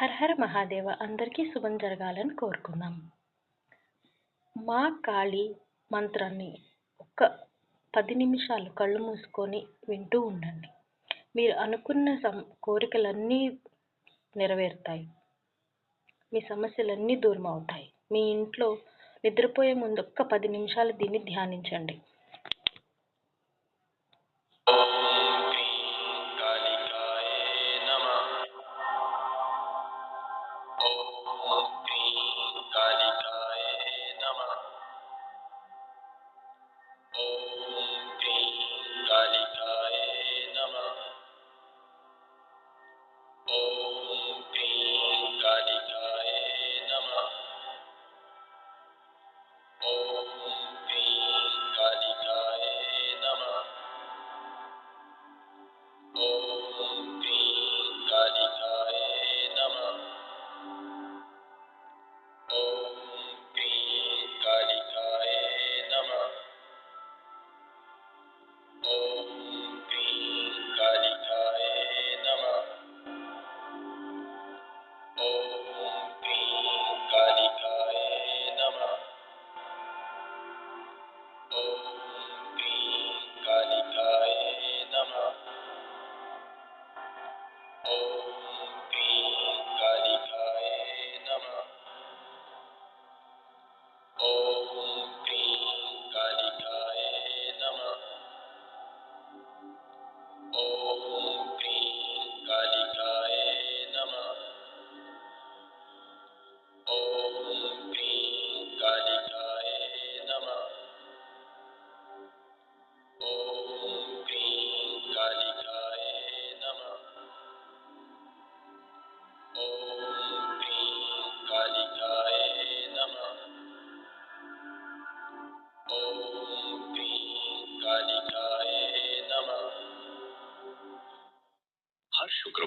హర హర మహాదేవ అందరికీ శుభం జరగాలని కోరుకుందాం. మా కాళీ మంత్రాన్ని ఒక్క పది నిమిషాలు కళ్ళు మూసుకొని వింటూ ఉండండి. మీరు అనుకున్న సం కోరికలన్నీ నెరవేరుతాయి. మీ సమస్యలన్నీ దూరం అవుతాయి మీ ఇంట్లో నిద్రపోయే ముందు ఒక్క పది నిమిషాలు దీన్ని ధ్యానించండి. Hello. Oh.